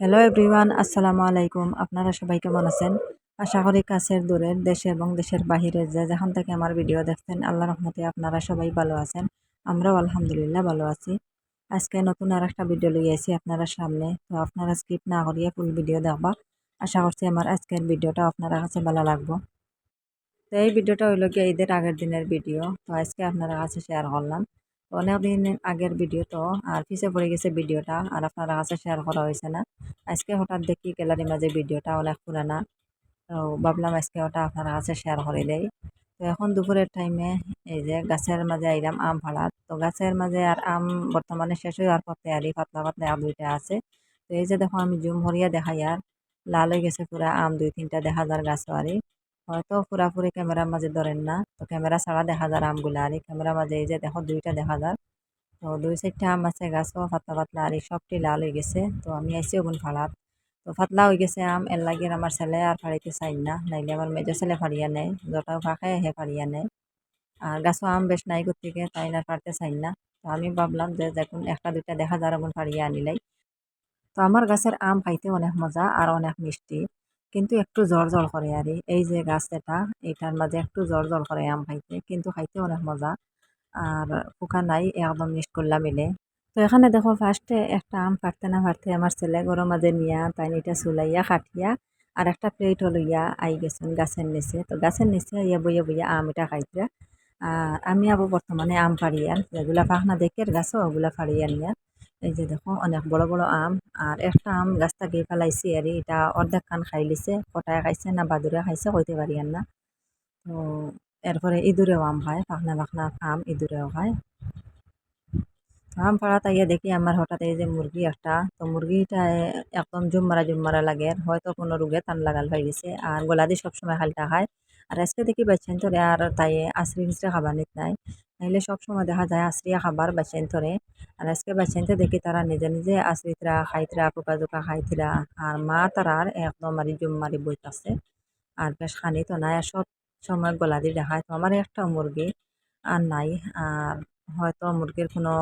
Hello everyone আসসালামু আলাইকুম আপনারা সবাই কেমন আছেন? আশা করি কাছের দূরের দেশে এবং দেশের বাহিরে যে যেখান থেকে আমার ভিডিও দেখছেন আল্লাহ রহমতে আপনারা সবাই ভালো আছেন। আমরাও আলহামদুলিল্লাহ ভালো আছি। আজকে নতুন আর একটা ভিডিও লিয়ে আপনারা সামনে। তো আপনারা স্কিপ না করিয়ে ফুল ভিডিও দেখবা। আশা করছি আমার আজকের ভিডিওটা আপনারা কাছে ভালো লাগবো। তো এই ভিডিওটা হইল গিয়ে ঈদের আগের দিনের ভিডিও তো আজকে আপনারা কাছে শেয়ার করলাম। অনেকদিন আগের ভিডিও তো আর পিছে পড়ে গেছে ভিডিওটা, আর আপনারা কাছে শেয়ার করা হয়েছে না। আজকে হঠাৎ দেখি গ্যালারির মাঝে ভিডিওটা অনেক পুরানা। তো ভাবলাম আজকে ওটা আপনারা কাছে শেয়ার করে দেয় তো এখন দুপুরের টাইমে এই যে গাছের মাঝে আইলাম আম ফাড়াত তো গাছের মাঝে আর আম বর্তমানে শেষ হয়ে আর করতে আরি পাতলা পাতলা আম দুইটা আছে। তো এই যে দেখো আমি জুম ভরিয়া দেখাই আর, লাল হয়ে গেছে পুরা আম দুই তিনটা দেখা যার গাছ আরি হয়তো পুরাপুরি ক্যামেরার মাঝে ধরেন না। তো ক্যামেরা ছাড়া দেখা যায় আমগুলা। আর এই ক্যামেরার মাঝে এই যে দেখো দুইটা দেখা যায় তো দুই চারটা আম আছে গাছও পাতলা পাতলা আর এই সবটি লাল হয়ে গেছে। তো আমি আইসি ওগুন ফাড়াত তো পাতলা হয়ে গেছে আম। এর লাগে আমার ছেলে আর ফাড়িতে চাই না। নাইলে আমার মেজো ছেলে ফাড়িয়া নেয় যটাও ফাঁকে হে ফাড়িয়া নেয় আর গাছও আম বেশ নাই করতে তাই না ফাড়তে চাই না। তো আমি ভাবলাম যে দেখুন একটা, দুইটা দেখা যার এমন ফাড়িয়া আনিলাই তো আমার গাছের আম খাইতে অনেক মজা আর অনেক মিষ্টি। কিন্তু একটু জ্বর জ্বর করে আর। এই যে গাছ এটা এটার মাঝে একটু জ্বর জ্বর করে আম খাইতে, কিন্তু খাইতে অনেক মজা। আর পোকা নাই একদম মিষ্ট করলাম মিলে তো এখানে দেখো ফার্স্টে একটা আম ফাটতে না ফাটতে আমার ছেলে গরম মাঝে নিয়া তাই এটা চুলাইয়া কাটিয়া আর একটা প্লেট লইয়া আই গেছেন গাছের নিচে। তো গাছের নিচে ইয়া বইয়া বইয়া আম এটা খাইতে। আর আমি আবো বর্তমানে আম ফাড়িয়ার যেগুলা পাখনা দেখে গাছও ওগুলা ফাড়িয়া নিয়া এই যে দেখো, অনেক বড় বড় আম, আর একটা আম গাছটা গিয়ে ফেলাইছি আর এটা অর্ধেক কান খাই লিছে, কটায় খাইছে না বাদুরে খাইছে কইতে পারি আর না। তো এরপরে ইঁদুরেও আম খায় পাখনা পাখনা আম ইঁদুরেও খায় আম পাড়া তাইয়া দেখি আমার হঠাৎ এই যে মুরগি একটা, তো মুরগিটা একদম জুমমারা জুমমারা লাগে, হয়তো কোনো রোগে টান লাগাল হয়ে গেছে, আর গোলাদি সবসময় খালটা খায় আর আজকে দেখি বাচ্চান ধরে আর তাই আশ্রি মিশ্রে খাবার নিত নাই। নাইলে সবসময় দেখা যায় আশ্রিয়া খাবার বাচ্চান ধরে। আর আজকে বাচ্চানতে দেখি তারা নিজে নিজে আশ্রিতরা খাইতরা, পোকা জোকা খাইতরা। আর মা তারার একদম মারি জুম মারি বইতাছে। আর বেশ খানি তো নাই আর সব সময় গলা দিয়ে দেখায় তো আমার একটা মুরগি আর নাই। আর হয়তো মুরগির কোনো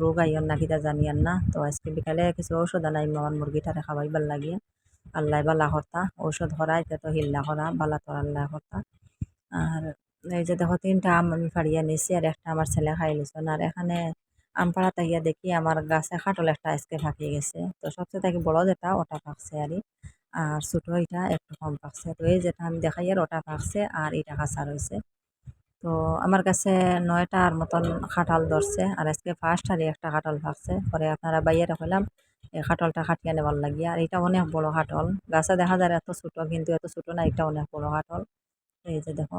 রোগ আইয়ন না কিতা জানিয়ান না। তো আজকে বিকালে কিছু ঔষধ আনাই আমার মুরগিটারে ভালো লাগিয়ে আল্লাহ বালা কর্তা ঔষধ হরাই তো হিল্লা হরা, বালা তোর আল্লাহ কর্তা আর এই যে দেখো, তিনটা আম আমি ফাড়িয়া নিছি আর একটা আমার ছেলে খাই লিছন আর এখানে আম পাড়া তাইয়া দেখি আমার গাছে খাটল একটা আজকে ফাঁকি গেছে। তো সবচেয়ে থাকি বড় যেটা, ওটা পাকছে আর আর ছোটো এটা একটু কম পাকছে। তো এই যেটা আমি দেখাই আর ওটা পাকছে আর এটা কাঁচা রয়েছে। তো আমার কাছে নয়টার মতন খাটাল ধরছে। আর আজকে ফার্স্ট আর একটা খাটাল পাকছে। পরে আপনারা বাইরে রাখলাম এই খাটলটা খাটিয়ে নেবার লাগিয়ে। আর এটা অনেক বড় খাটল গাছে দেখা যায় এত ছোটো, কিন্তু এত ছোটো না এটা অনেক বড় খাটল এই যে দেখো,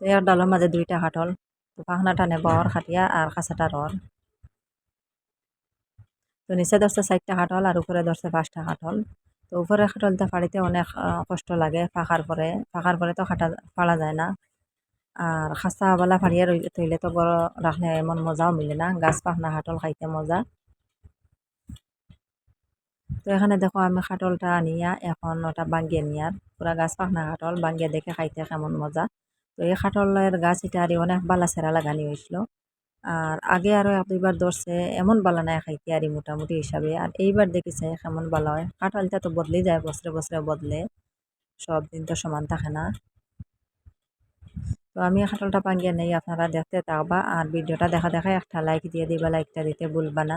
তো এর ডালের মাঝে দুইটা খাটল তো পাখনাটা নেব ওর খাটিয়া আর কাঁচাটা রর তো নিচে ধরছে চারটা খাটল আর উপরে ধরছে পাঁচটা খাটল তো উপরে খাটলটা ফাড়িতে অনেক কষ্ট লাগে ফাঁকার পরে। ফাঁকার পরে তো খাটা ফাড়া যায় না। আর খাঁচাওয়ালা ফাড়িয়া রই থইলে তো বড় রাখলে এমন মজাও মিলে না। গাছ পাখনা খাটল খাইতে মজা। তো এখানে দেখো আমি খাটলটা আনিয়া এখন ওটা বাঙ্গিয়ে নিয়ার পুরা গাছ পাখনা খাটল, বাঙ্গিয়ে দেখে খাইতে কেমন মজা। তো এই খাটলের গাছ এটা আর অনেক বালা সেরা লাগানি হয়েছিল আর আগে আরও এক দুইবার ধরছে, এমন বালা নাই খাইতে আর মোটামুটি হিসাবে। আর এইবার দেখিছে কেমন বালা হয়। কাঁঠালটা তো বদলে যায়, বছরে বছরে বদলে, সব দিন তো সমান থাকে না। তো আমি কাঁঠালটা পাঙ্গিয়ে নেই, আপনারা দেখতে থাকবা আর ভিডিওটা দেখা দেখা একটা লাইক দিয়ে দিবা লাইকটা দিতে ভুলবা না।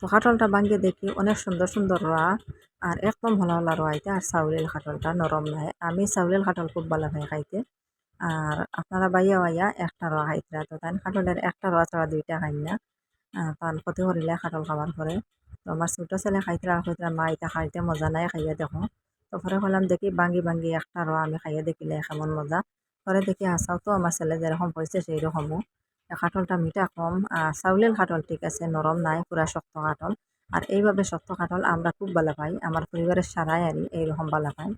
তো খাটলটা ভাঙ্গিয়ে দেখি অনেক সুন্দর সুন্দর রোয়া আর একদম হলা হলা রোয়াইতে আর চাউলের খাটলটা নরম নাই আমি চাউলের খাটল খুব ভালো পাই খাইতে। আর আপনারা বাইয়া বাইয়া একটা রোয়া খাইতরা তো তাই খাটলের একটা রোয়া ছাড়া দুইটা খাই না। তান ক্ষতি করিলে খাটল খাবার পরে। তো আমার ছোটো ছেলে খাইতরা খাইতরা মা এটা খাইতে মজা নাই খাইয়া দেখো। তো পরে হলাম দেখি ভাঙ্গি ভাঙ্গি একটা রোয়া আমি খাইয়া দেখিলে কেমন মজা। পরে দেখি আসাও তো আমার ছেলে যেরকম হয়েছে সেই রকমও কাঠলটা মিঠা কম চাউলের কাঠল ঠিক আছে, নরম নাই, পুরা শক্ত কাঠল আর এইভাবে শক্ত কাঠল আমরা খুব ভালো পাই, আমার পরিবারের সারাই আর এইরকম ভালো পাই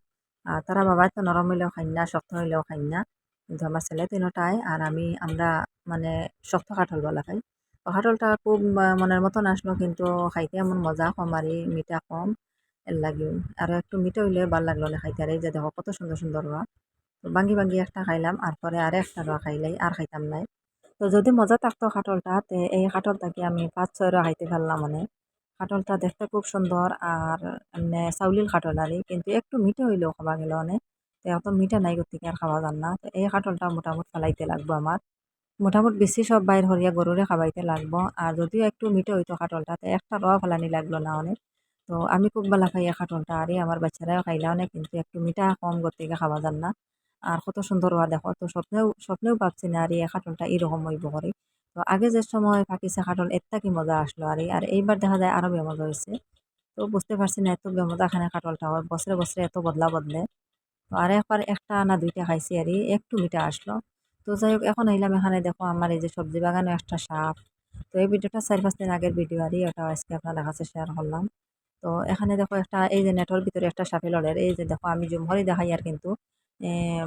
আর তারা বাবা তো নরম হইলেও খাই না, শক্ত হইলেও খাই না। কিন্তু আমার ছেলে তিনটাই, আর আমি, আমরা মানে শক্ত কাঠল বলা খাই তো কাঠলটা খুব মনের মতন আসলো, কিন্তু খাইতে এমন মজা কম আর মিঠা কম। এর লাগে আর একটু মিঠা হইলে ভালো লাগল না খাইতে, আর এই যে দেখো কত সুন্দর সুন্দর রোয়া ভাঙ্গি ভাঙ্গি একটা খাইলাম, আর পরে আর একটা রোয়া খাইলাই আর খাইতাম নাই। তো যদি মজা থাকতো কাঠলটা তে এই কাঠলটাকে আমি পাঁচ ছয় খাইতে পারলাম মানে। কাঠলটা দেখতে খুব সুন্দর আর এমনি চাউলিল কাঠল আর কিন্তু একটু মিঠে হইলেও খাওয়া গেল অনেক তো এত মিঠা নাই গতিকে আর খাওয়া যান না। তো এই কাঠলটা মোটামুটি ফেলাইতে লাগবো আমার মোটামুটি বেশি সব বাইর হরিয়া গরুরে খাবাইতে লাগবো। আর যদিও একটু মিঠে হইতো কাঠলটা তো একটা রোয়া ফেলানি লাগল না অনেক তো আমি খুব ভালো খাই এই কাঠলটা আরে আমার বাচ্চারাও খাইলা অনেক কিন্তু একটু মিঠা কম গতিকে খাওয়া যান না। আর কত সুন্দর হওয়া দেখো, তো স্বপ্নেও স্বপ্নেও ভাবছি না আর এই কাঠলটা এরকম হইব করে। তো আগে যে সময় পাকিছে কাঠল এত কি মজা আসলো আর আর এইবার দেখা যায় আরও বেমজা হয়েছে তো বুঝতে পারছি না এত বেমজা খানে কাঠলটা হয়, বছরে বছরে এত বদলা বদলে। তো আর একবার একটা না দুইটা খাইছি আর, একটু মিঠা আসলো। তো যাই হোক, এখন আইলাম এখানে দেখো আমার এই যে সবজি বাগানে একটা সাপ। তো এই ভিডিওটা চার পাঁচ দিন আগের ভিডিও আর, ওটা আজকে আপনার কাছে শেয়ার করলাম। তো এখানে দেখো একটা, এই যে নেটর ভিতরে একটা সাপে লড়ের এই যে দেখো আমি জুম জুমহরি দেখাই আর কিন্তু।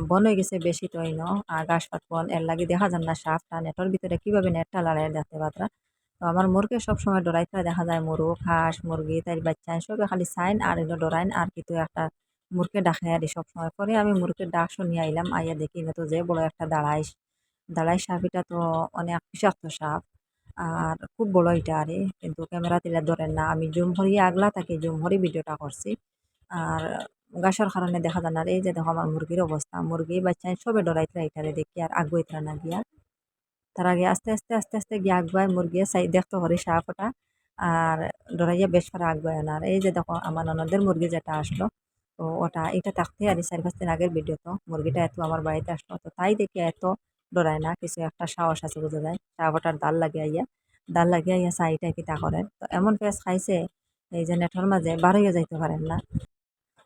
বন হয়ে গেছে বেশি তো ইনো আর গাছ পাত বন এর লাগি দেখা যান না সাপটা, নেটর ভিতরে কীভাবে নেটটা লড়াই দেখতে পাত্রা তো আমার মুরগে সবসময় ডরাইতে দেখা যায় মুরগ হাঁস মুরগি তাই বাচ্চা, সবে খালি সাইন আর এনে ডরাইন আর কিন্তু একটা মুরগে ডাকে আর সবসময়। পরে আমি মুরগির ডাক শুনিয়ে আইলাম, আইয়া দেখি না তো যে বড় একটা দাঁড়াই দাঁড়াই সাপ এটা তো অনেক বিষাক্ত সাপ, আর খুব বড় এটা আরে। কিন্তু ক্যামেরা দিলে ধরেন না, আমি জুম ভরিয়ে আগলা তাকে জুম ভরি ভিডিওটা করছি। আর গাছের কারণে দেখা যায় না, এই যে দেখো আমার মুরগির অবস্থা, মুরগি বাচ্চা সবে ডরাইতে এটারে দেখি আর আগুয়াইতে না গিয়া। তার আগে আস্তে আস্তে আস্তে আস্তে গিয়ে আগুয়ায় মুরগি চাই, দেখতে হরে সাপ ওটা, আর ডরাইয়া বেশ করে আগুয়ায় না। আর এই যে দেখো আমার ননদের মুরগি যেটা আসলো, তো ওটা এটা থাকতে আর চার পাঁচ দিন আগের ভিডিও তো, মুরগিটা এত আমার বাড়িতে আসলো, তো তাই দেখে এত ডরায় না, কিছু একটা সাহস আছে বোঝা যায়। সাপটার দাল লাগে আইয়া দাল লাগে আইয়া চাইটা কিতা করেন, তো এমন পেঁয়াজ খাইছে, এই যে নেটর মাঝে বারোইয়া যাইতে পারেন না।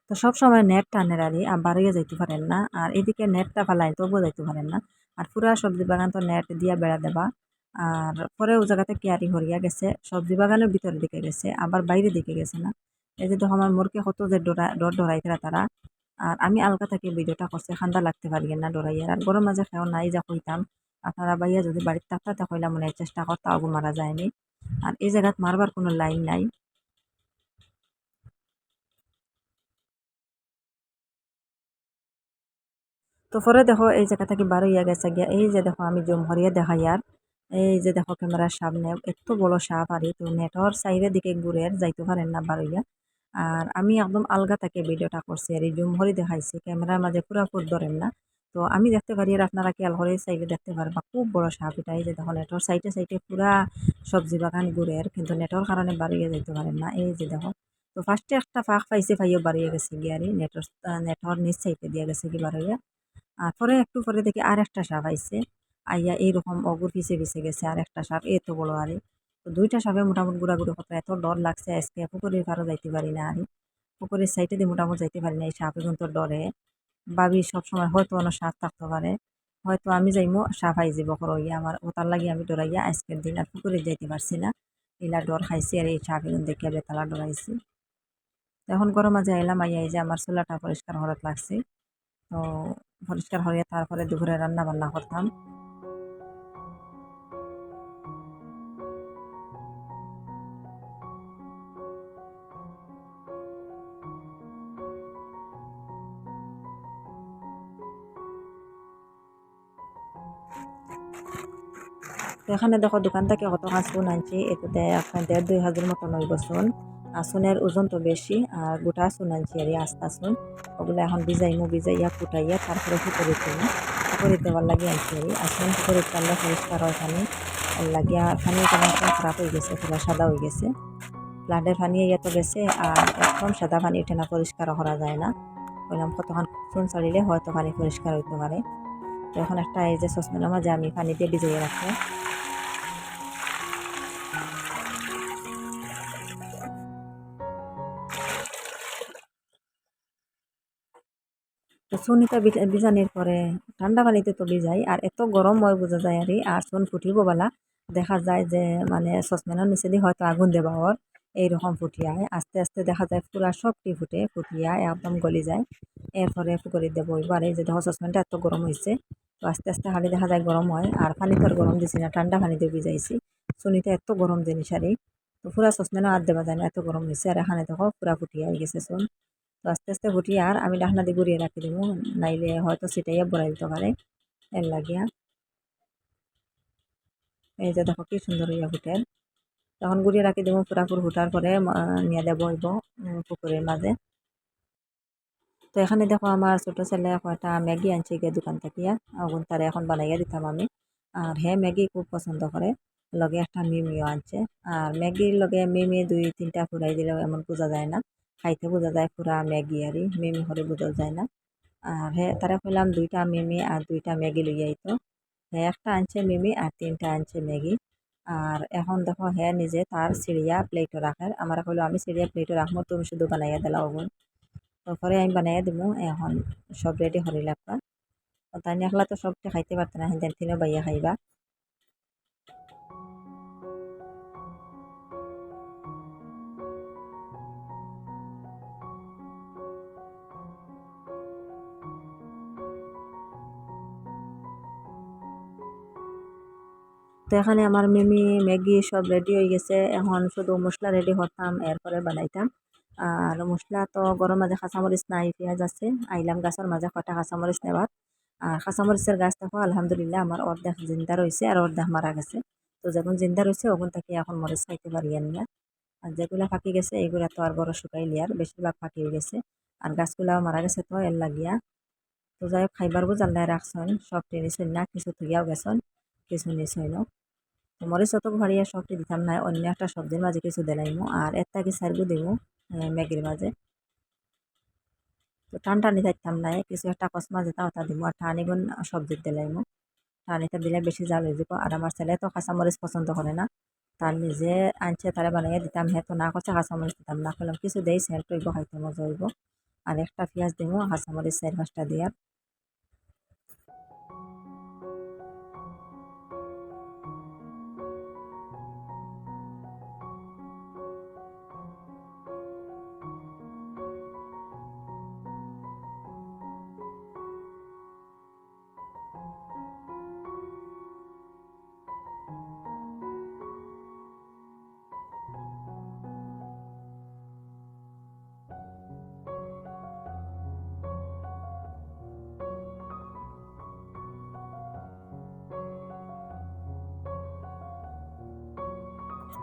তো সব সময় নেট টানের আর আর বারোইয়া যাইতে পারেন না, আর এদিকে নেটটা ফালাই তবুও যাইতে পারেন না। আর পুরা সবজি বাগান তো নেট দিয়া বেড়া দেবা, আর পরে ও জায়গাতে কেয়ারি হরিয়া গেছে, সবজি বাগানের ভিতরের দিকে গেছে, আবার বাইরে দিকে গেছে না। এই যে দেখো আমার মোরকে কত যে ডরা, ডর ডরাইতে তারা। আর আমি আলগা থেকে ভিডিওটা করছে, ঠান্ডা লাগতে পারি না ডরাইয়ার আর গরম মাঝে খেয়েও নাই যা কইতাম। আপনারা বাইয়া যদি বাড়ির থাকতে তা কইলাম মনে চেষ্টা করতে আগু মারা যায়নি। আর এই জায়গাত মারবার কোনো লাইন নাই। তো পরে দেখো, এই জায়গা থেকে বার হইয়া গেছে গিয়া, এই যে দেখো আমি জুম হরিয়া দেখাই আর এই যে দেখো ক্যামেরার সামনে এত বড় সাপ আর তো নেটর সাইডের দিকে ঘুরে যাইতে পারেন না বার হইয়া আর আমি একদম আলগা থেকে ভিডিওটা করছি আর এই জুম হরি দেখাইছি, ক্যামেরার মাঝে পুরা ফুট ধরেন না। তো আমি দেখতে পারি আর আপনারা খেয়াল করে সাইডে দেখতে পারবা, খুব বড় সাপ এটা, এই যে দেখো নেটর সাইডে সাইডে পুরা সবজি বাগান ঘুরে আর, কিন্তু নেটর কারণে বাড়িয়ে যাইতে পারেন না, এই যে দেখো। তো ফার্স্টে একটা ফাঁক পাইছে পাইও বাড়িয়ে গেছে গিয়ে আর নেটর নেটর নিচ সাইডে দিয়ে গেছে কি বাড়িয়ে আর পরে একটু পরে দেখি আর একটা সাপ আইসে আইয়া এইরকম অগুর পিছে পিছে গেছে আর একটা সাপ এত বড় আরে। তো দুইটা সাপে মোটামুটি ঘুরাঘুরি করতে এত ডর লাগছে আজকে, পুকুরের পারও যাইতে পারি না আরে। পুকুরের সাইডে দিয়ে মোটামুটি যাইতে পারি না, এই সাপে কিন্তু ডরে। ভাবি সবসময় হয়তো অন্য সাপ থাকতে পারে। হয়তো আমি যাইমো, সাপ আই যাব করইয়া আমার। ওটার লাগি আমি ডরাইয়া আজকের দিন আর পুকুরে যাইতে পারছি না। এলা ডর খাইছি আর এই সাপ এখন দেখে বেতালা ডরাইছি। এখন গরম মাঝে আইলাম, আইয়া এই যে আমার চুলাটা পরিষ্কার হরত লাগছে। তো পরিষ্কার হয়ে তারপরে দুপুরে রান্না বান্না করতাম এখানে দেখো দোকান থেকে কত সুন আনছি। এটাতে আপনার দেড় দুই হাজার মতো নইব সুন। আসনের ওজন তো বেশি, আর গোটা সুন আনছি আর আস্তা সুন ওগুলো এখন ভিজাইমু, ভিজাইয়া ফুটাইয়া তারপরে ফুটে দিতে পুকুরে দেওয়ার লাগে আনছি আর আসন পুকুরে চাললে পরিষ্কার হয় পানি? লাগিয়া পানি কেমন খারাপ হয়ে গেছে, পুরো সাদা হয়ে গেছে। প্লান্টের পানি এত গেছে, আর একদম সাদা পানি উঠে না, পরিষ্কার করা যায় না। বললাম, কতক্ষণ চুন চালিলে হয়তো পানি পরিষ্কার হইতে পারে। তো এখন একটা এই যে সসপ্যানের মাঝে আমি পানি দিয়ে ভিজিয়ে রাখব তো সুনিটা বিজানির পরে ঠান্ডা পানিতে তো ভিজাই আর এত গরম হয় বোঝা যায় আর আর চুন ফুটিব বলা। দেখা যায় যে মানে সসপ্যানের নিচে দিয়ে হয়তো আগুন দেবা ওর, এইরকম ফুটিয়ায়। আস্তে আস্তে দেখা যায় পুরা সবটি ফুটে, ফুটিয়া একদম গলি যায়। এরপরে ফুকরি দেবো এবার, এই যে দেখো সসপ্যানটা এত গরম হয়েছে তো আস্তে আস্তে খালি দেখা যায় গরম হয়, আর পানি তো গরম দিছি না, ঠান্ডা পানি দিয়ে ভিজাইছি। শুনিতে এত গরম জিনিস আর তো পুরা সসপ্যানও আর দেওয়া যায় না, এত গরম হয়েছে আর এখানে দেখো পুরা ফুটিয়া গেছে শুন তো আস্তে আস্তে ফুটিয়ে আর আমি ডাকনা দিয়ে ঘুরিয়ে রাখি দেবো। নাইলে হয়তো সেটাই বড়াই দিতে পারে। এর লাগিয়া। এই যে দেখো কি সুন্দর হইয়া ফুটে তখন গুড়িয়ে রাখি দেবো পুরাপুর ফুটার পরে নিয়ে দেবো হইব পুকুরের মাঝে। তো এখানে দেখো আমার ছোটো ছেলে একটা ম্যাগি আনছে গিয়ে দোকান থেকে। ওগুন তারে এখন বানাইয়া দিতাম আমি। আর হ্যাঁ ম্যাগি খুব পছন্দ করে। লগে একটা মিমিও আনছে। আর ম্যাগির লগে মিমি দুই তিনটা ফুরাই দিলেও এমন বোঝা যায় না। খাইতে বোঝা যায়, পুরা ম্যাগি আরই, মিমি হরে বোঝা যায় না। আর হ্যাঁ তারা কইলাম দুইটা মিমি আর দুইটা ম্যাগি লইয়া আইতো। হ্যাঁ একটা আনছে মিমি আর তিনটা আনছে ম্যাগি। আর এখন দেখো হ্যাঁ নিজে তার সিঁড়িয়া প্লেটও রাখার। আমার কইলো, আমি সিঁড়িয়া প্লেটও রাখব, তুমি শুধু বানাইয়া দিলা ওগুন। তারপরে আমি বানাইয়া দিব এখন সব রেডি হরি লাগবা। তাই একলা তো সবটা খাইতে পারতো না, হেন তিনও বাইয়া খাইবা। তো এখানে আমার মিমি, ম্যাগি সব রেডি হয়ে গেছে। এখন শুধু মশলা রেডি করতাম, এরপরে বানাইতাম। আর মশলা তো গরম মাঝে কাঁচামরিচ নাই, পেঁয়াজ আছে। আইলাম গাছের মাঝে কটা কাঁচামরিচ নেবার আর কাঁচামরিচের গাছ দেখো, আলহামদুলিল্লাহ আমার অর্ধেক জিন্দা রয়েছে আর অর্ধেক মারা গেছে। তো যখন জিন্দা রয়েছে, ওখান থেকে এখন মরিচ খাইতে পারি না আর। যেগুলা ফাঁকি গেছে, এগুলা তো আর বড় শুকাইলি আর, বেশিরভাগ ফাঁকি হয়ে গেছে। আর গাছগুলাও মারা গেছে তো, এর লাগিয়া। তো যাই হোক, খাইবার বুঝাল্লাই রাখছেন, সব টেনিছেন না, কিছু থইয়াও গেছেন। কিছু নিছইন মরিচ অত ভারিয়া সবটি দিতাম না অন্য একটা সবজির মাঝে কিছু দিলাইমু আর এর তাকে সারগু দিমু ম্যাগির মাঝে। তো টান টানি থাকতাম না কিছু একটা কসমা যেটা ওটা দিব আর টানিগুন সবজির দিলাইমু। টানিটা দিলে বেশি জাল হয়ে যাব আর আমার ছেলে তো কাঁচামরিচ পছন্দ করে না, তার নিজে আনছে, তারা বানাইয়া দিতাম, হে তো না করছে কাঁচামরিচ দিতাম, না করলাম কিছু দেই সেন্ট হইব খাইতে মজা হইব। আর একটা পেঁয়াজ দিব কাঁচামরিচ চার পাঁচটা দিয়ার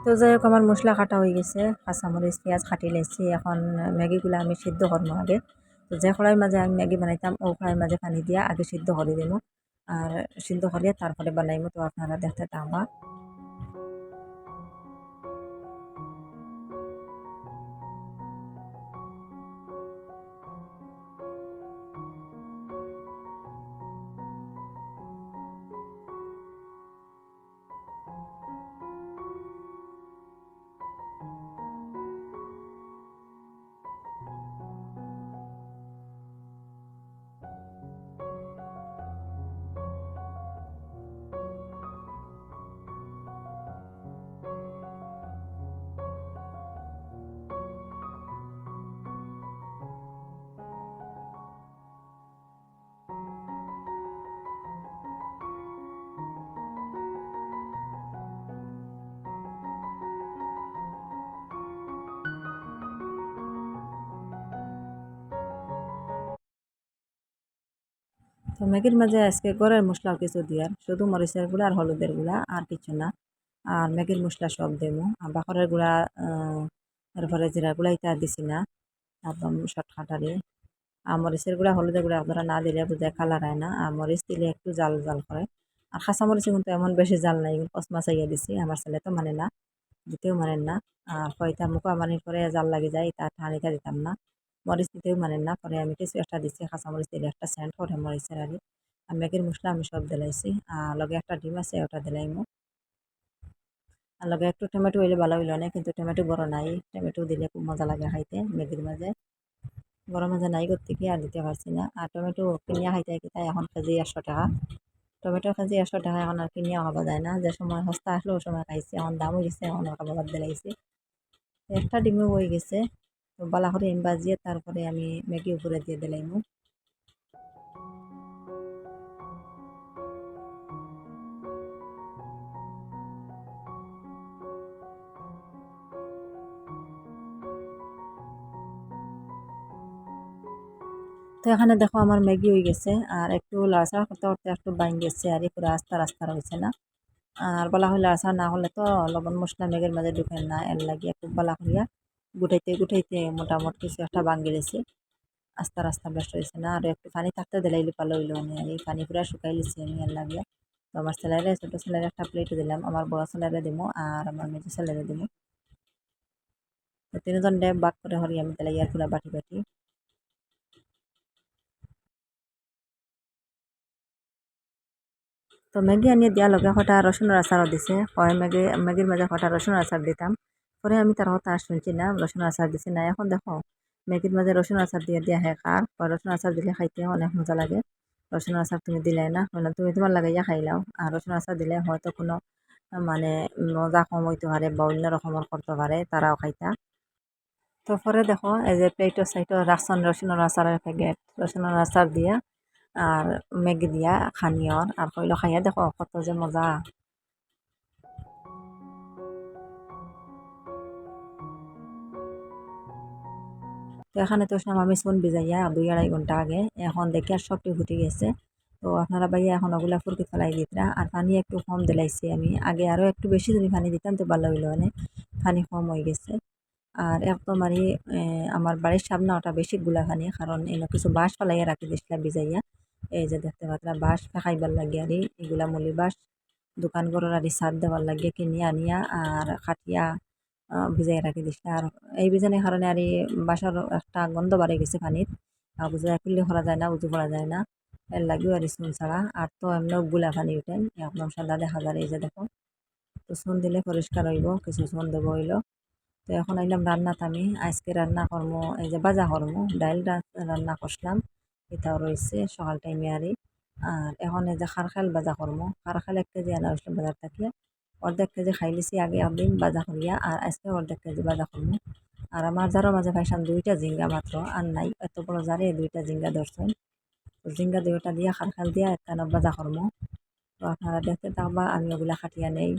তো যাই হোক, আমার মশলা কাটা হয়ে গেছে। কাঁচামরিচ, পেঁয়াজ কাটি লেছি। এখন ম্যাগিগুলো আমি সিদ্ধ করব আগে। তো যে কড়াইয়ের মাঝে আমি ম্যাগি বানাইতাম, ও কড়াইয়ের মাঝে পানি দিয়া আগে সিদ্ধ করে দিব আর সিদ্ধ করিয়ে তারপরে বানাইমো। তো আপনারা দেখতে পাবা তো ম্যাগির মাঝে আজকে গড়ের মশলাও কিছু দিয়ার। শুধু মরিচের গুঁড়া আর হলুদের গুঁড়া আর কিছু না। আর ম্যাগির মশলা সব দেবো। আর বাখরের গুঁড়া তারপরে জিরা গুঁড়া ইটা দিছি না। একদম শর্টকাটারি আর মরিচের গুঁড়া, হলুদের গুঁড়া আপনারা না দিলে বুঝে কালার হয় না। আর মরিচ দিলে একটু জাল জাল করে। আর খাসা মরিচে কিন্তু এমন বেশি জাল নাই। কসমা চাইয়া দিছি। আমার ছেলে তো মানে না, দিতেও মানেন না। আর কয়টা মুখো আমার করে জাল লাগে যায়, তা ঠানিটা দিতাম না। মরিচ দিতেও মানেন না পরে আমি কিছু একটা দিচ্ছি কাঁচা মরিচ দিলে একটা সেন্ট করে মরিচের আগে আর ম্যাগির মশলা আমি সব দিলাইছি। আর লগে একটা ডিম আছে, ওটা দিলাইমু আর লগে একটু টমেটো হইলে ভালো হইল না, কিন্তু টমেটো বড় নাই। টমেটো দিলে খুব মজা লাগে খাইতে ম্যাগির মাঝে। বড় মাঝে নাই করতে, কি আর দিতে পারছি না। আর টমেটো কিনিয়া খাইতে তাই এখন কেজি একশো টাকা। টমেটোর কেজি একশো টাকা এখন আর কিনিয়া খাওয়া যায় না। যে সময় সস্তা আসলো, ওই সময় খাইছি। এখন দাম হয়েছে এখন ওটা বাদ দিলাইছি। একটা ডিমও হয়ে গেছে। বালা করে এম বাজিয়ে তারপরে আমি ম্যাগি উপরে দিয়ে দিলাইমু তো এখানে দেখো আমার ম্যাগি হয়ে গেছে, আর একটু লাড়াচাড়া করতে করতে একটু বাইন গেছে, আর পুরো আস্তা রাস্তা রয়েছে না। আর বলা হলে আসা না হলে তো লবণ মশলা মেঘের মাঝে ঢুকে না, এর লাগিয়ে খুব বলা করিয়া গুটাইতে গুটাইতে মোটামুটি কিছু একটা ভাঙ্গি দিয়েছে আস্তা রাস্তা বেশ হয়েছে না, আর একটু পানি থাকতে দিলাইলে পালো হইল আর এই পানি পুরা শুকাই লিছি আমি এর লাগিয়ে। তো আমার ছেলেরে, ছোটো ছেলের একটা প্লেট দিলাম, আমার বড় ছেলেরে দিমু আর আমার মেজো ছেলেরে তো তিনজন ডে বাক করে হরি আমি তাহলে ইয়ার পুরা বাটি বাটি। তো ম্যাগি আনিয়ে দেওয়ার লগে হঠাৎ রসুনের আচারও দিছে হয় ম্যাগি, ম্যাগির মাঝে হঠাৎ রসুনের আচার দিতাম। পরে আমি তার কথা শুনছি না রসুনের আচার দিছি না। এখন দেখো ম্যাগির মাঝে রসুন, আচার দিয়ে দেওয়া হয় কার? বা রসুন, আচার দিলে খাইতে অনেক মজা লাগে। রসুন, আচার তুমি দিলে না মানে তুমি তোমার লাগাইয়া খাইলাও আর রসুন, আচার দিলে হয়তো কোনো মানে মজা কম হইতে পারে বা অন্য রকমের করতে পারে, তারাও খাইতা। তো পরে দেখো, এই যে প্লেটের সাইডে রাখছেন রসুনের আচারের প্যাকেট রসুনের আচার দিয়া, আর ম্যাগি দিয়া খানিয়র আর কইল খাইয়া দেখো, কত যে মজা। তো এখানে তো আমি স্পুন ভিজাইয়া দুই আড়াই ঘণ্টা আগে এখন দেখি আর সবটি ফুটে গেছে। তো আপনারা ভাইয়া এখন ওগুলা ফুরকি ফেলাই দিতরা। আর পানি একটু কম দিলাইছি আমি। আগে আরও একটু বেশি যদি পানি দিতাম তো ভালো হইল মানে পানি কম হয়ে গেছে। আর একদম আর আমার বাড়ির সামনে ওটা বেশি গুলা পানি, কারণ এনে কিছু বাঁশ ফেলাইয়া রাখি দিছিলাম ভিজাইয়া। এই যে দেখতে পাতলা বাঁশ ফেকাইবার লাগে আর এগুলা মলি বাঁশ। দোকান ঘরের আর সার দেওয়ার লাগে কিনে আনিয়া আর খাটিয়া ভিজাই রাখি দিছে আর এই বিজানের কারণে আর বাসার একটা গন্ধ বাড়ে গেছে পানির। বুঝা খুললে করা যায় না, উজু করা যায় না। এর লাগেও আর স্পুন ছাড়া। আর তো এমনিও গুলা পানি উঠেন একদম সাদা দেখা যায় এই যে দেখো। তো চুন দিলে পরিষ্কার হইব, কিছু চুন দেবো হইল। তো এখন আইলাম রান্নাত আমি আজকে রান্না করব এই যে বাজা করব ডাইল রান্না করলাম এটাও রয়েছে সকাল টাইমে আর এখন এই যে খারখাল বাজা করব খারখাল এক কেজি আনা হয়েছিল বাজার থেকে। অর্ধেক কেজি খাই লিছি আগে একদিন বাজা করিয়া, আর আজকে অর্ধেক কেজি বাজা করব। আর আমার যারও মাঝে পাইসাম দুইটা জিঙ্গা মাত্র, আর নাই এত বড় জারে দুইটা জিঙ্গা ধরছেন জিঙ্গা দুইটা দিয়া খাল খারখাল দিয়া একটা বাজা করব। তো আপনারা দেখতে থাকবা, আমি ওগুলা খাটিয়া নেই।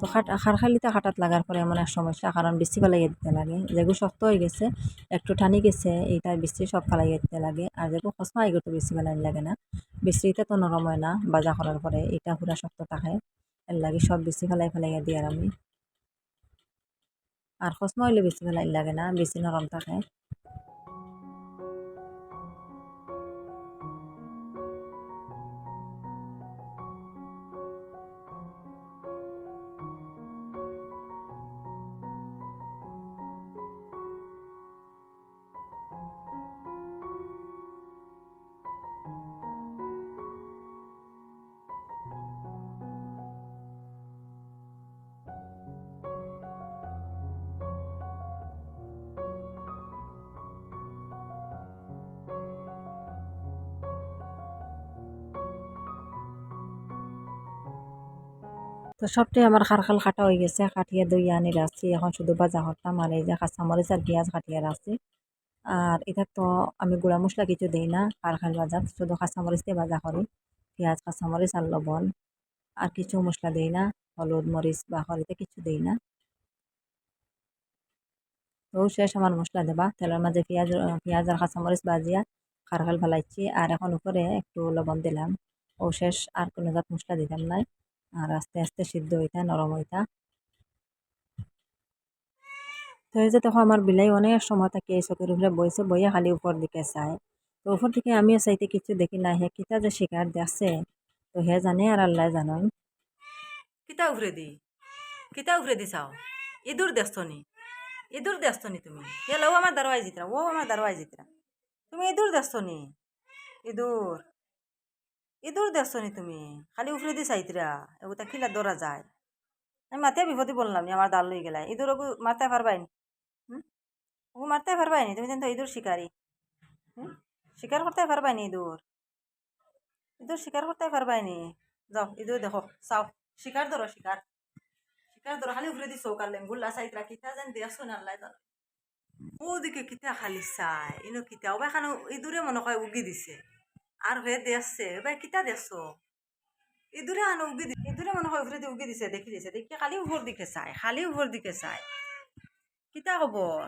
তো খাট খারখালিতে খাটাত লাগার পরে এমন এক সমস্যা, কারণ বৃষ্টি ফেলাইয়া দিতে লাগে। যেগুলো শক্ত হয়ে গেছে, একটু টানি গেছে এইটার বৃষ্টি সব ফেলাইয়া দিতে লাগে। আর যেগুলো খসমা এগুলো তো বেশি ফেলাই লাগে না। বৃষ্টিতে তো নরম হয় না, বাজা করার পরে এটা পুরা শক্ত থাকে। এর লাগে সব বেশি ফেলাই ফেলাইয়া দিই আর আমি। আর খসমা হইলে বেশি ফেলাই লাগে না বেশি নরম থাকে। তো সবটাই আমার খারখাল কাটা হয়ে গেছে কাটিয়ে দইয়া আনি রাখছি। এখন শুধু বাজা করতাম আর এই যে কাঁচামরিচ আর পেঁয়াজ কাটিয়ে রাখছি। আর এটা তো আমি গুঁড়া মশলা কিছু দিই না, খারখাল বাজা শুধু কাঁচামরিচ দিয়ে বাজা করি। পেঁয়াজ, কাঁচামরিচ আর লবণ, আর কিছু মশলা দিই না, হলুদ, মরিচ বা হলিতে কিছু দিই না। তো শেষ আমার মশলা দেবা। তেলের মাঝে পেঁয়াজ পেঁয়াজ আর কাঁচামরিচ বাজিয়া খারখাল ফেলাইছি। আর এখন উপরে একটু লবণ দিলাম। ও শেষ, আর কোনো জাত মশলা দিতাম নাই। আর আস্তে আস্তে সিদ্ধ হইতা, নরম হইতা। তো এই যে তখন আমার বিলাই অনেক সময় থাকে, এই চকের উপরে বইছে, বইয়া খালি উপর দিকে চায়। তো উপর থেকে আমিও চাইতে কিছু দেখি না, হে কিতা যে শিকার দেখছে তো হে জানে আর আল্লাহ জানন কিতা উফরে দি? কিতা উফরে দি চাও? ইঁদুর দেখছ নি? ইঁদুর দেখছ নি তুমি? হেলো আমার দারোয়াই জিতরা ও আমার দারোয়াই জিতরা তুমি ইঁদুর দেখছ নি? ইঁদুর দেখছ নি তুমি, খালি উফরে দি চাইতরা এগুতা খিলা দৌড়া যায়। আমি মাতে বিপদে বললাম নি আমার দাল লই গেলাই। ইঁদুর ওগু মারতে পারবাই হুম? ও মারতে পারবাই নি, তুমি তো ইঁদুর শিকারি হুম? শিকার করতে পারবাই নি ইঁদুর ইঁদুর শিকার করতে পারবাই নি। যাও ইঁদুর দেখো চাও শিকার ধরো শিকার শিকার ধরো খালি উফরে দি চৌকার লেম্বুল্লা সাইতরা কিতা যেন দেখছ না আল্লাহ জানে ওদিকে কিতা খালি চাই, ইনো কিতা ওবা খানো ইঁদুরে মনে হয় উগি দিছে। আর হয়ে দেখছে ওবা কিতা দেখছ ইঁদুরে আনো উগি ইঁদুরে মনে হয় উফরে দি উগি দিছে, দেখি দিছে, দেখি খালি উপর দিকে চাই, খালি উপর দিকে চাই। কিতা খবর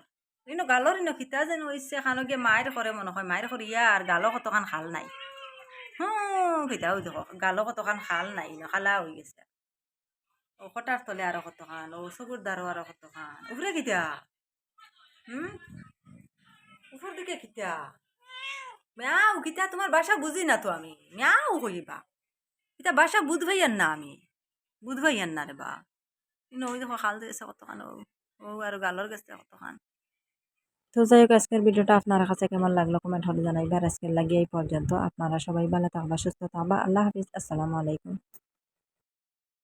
ইনো গালৰ ইনো কিতা যেন হৈছে খানো গিয়ে মায়ের করে মনে হয় মায়ের করে ইয়ার গালো কতখান খাল নাই। হুম কিতা ওই দেখো গালো কতখান খাল নাই, ইনো খালা হয়ে গেছে। ও কটার তলে আরও কতখান ও চকুর দ্বারও আরও কতখান উপরে কিতা? হুম? উপর দিকে কিতা? মিয়াও কিতা তোমার বাসা বুঝি না তো আমি। ম্যাও হইবা কিতা বাসা বুঝবাইয়ান না আমি। বুঝবাইয়ান না রে বা। ওই দেখো খাল দিয়েছে কতখান ও। আর গালর গেছে কতখান। তো যাই হোক, আজকের ভিডিওটা আপনার কাছে কেমন লাগল কমেন্ট হলে জানাইবার আজকের লাগিয়ে এই পর্যন্ত। আপনারা সবাই ভালো থাকবা, সুস্থ থাকবা। আল্লাহ হাফিজ। আসসালামু আলাইকুম।